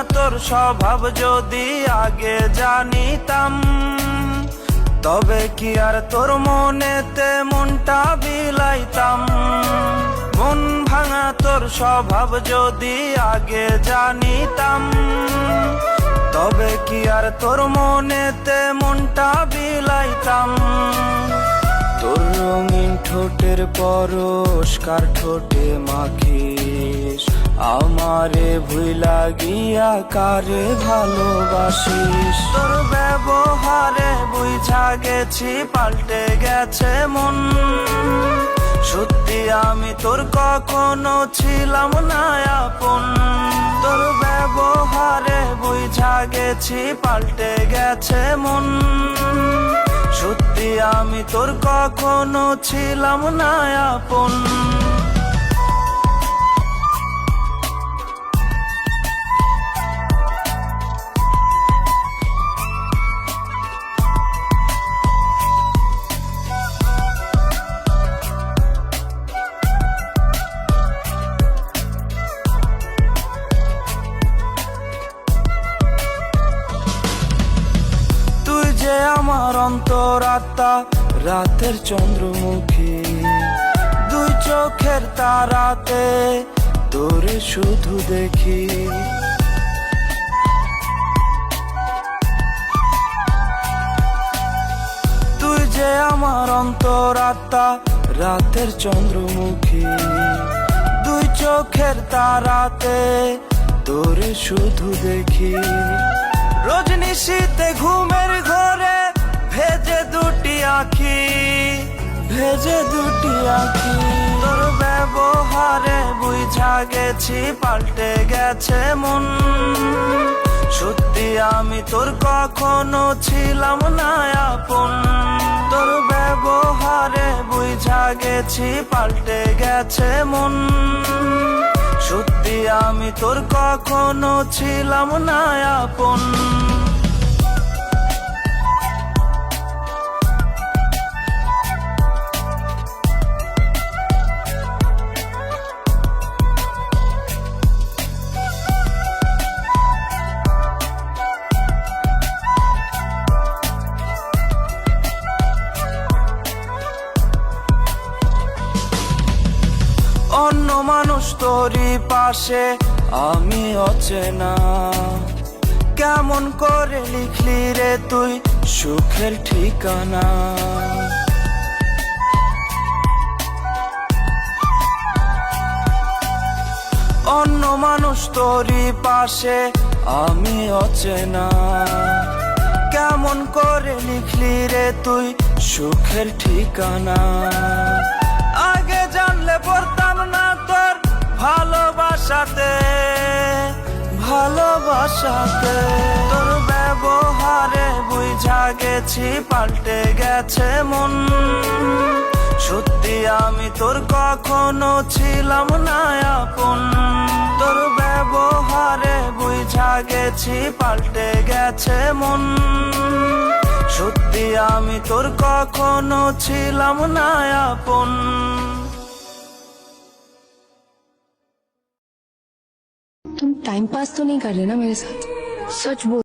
স্বভাব যদি আগে জানিতাম, তবে কি আর তোর মনেতে মনটা বিলাইতাম? মন ভাঙা তোর স্বভাব যদি আগে জানিতাম, তবে কি আর তোর মনেতে মনটা বিলাইতাম? তোর রঙিন ঠোঁটের পরস্কার ঠোঁটে মাখিস? আমারে ভুইলা গিয়া কারে ভালোবাসিস? তোর ব্যবহারে বুঝা গেছি, পাল্টে গেছে মন। সত্যি আমি তোর কখনো ছিলাম না আপন। তোর ব্যবহারে বুঝা গেছি, পাল্টে গেছে মন। সত্যি আমি তোর কখনো ছিলাম না আপন। যে আমার অন্তরাত্মা রাতের চন্দ্রমুখী। দুই চোখের তারাতে তোরে শুধু দেখি। তুই যে আমার অন্তরাত্মা রাতের চন্দ্রমুখী। দুই চোখের তারাতে তোরে শুধু দেখি। রজনী শীতে ঘুমের ঘরে ভেজে দুটি আখি। ভেজে দুটি আখি। তোর ব্যবহারে বুঝা গেছি, পাল্টে গেছে মন। সত্যি আমি তোর কখনো ছিলাম না আপন। তোর ব্যবহারে বুঝা গেছি, পাল্টে গেছে মন। আমি তোর কখনো ছিলাম না আপন। মানুষ তোরই পাশে, আমি অচেনা। কেমন করে লিখলি রে তুই সুখের ঠিকানা? অন্য মানুষ তোরই পাশে, আমি অচেনা। কেমন করে লিখলি রে তুই সুখের ঠিকানা? ভালোবাসাতে ভালোবাসাতে তোর ব্যবহারে বুঝা গেছি, পাল্টে গেছে মন। সত্যি আমি তোর কখনো ছিলাম না আপন। তোর ব্যবহারে বুঝা গেছি, পাল্টে গেছে মন। সত্যি আমি তোর কখনো ছিলাম না আপন। टाइम पास तो नहीं कर रहे ना मेरे साथ। सच बोल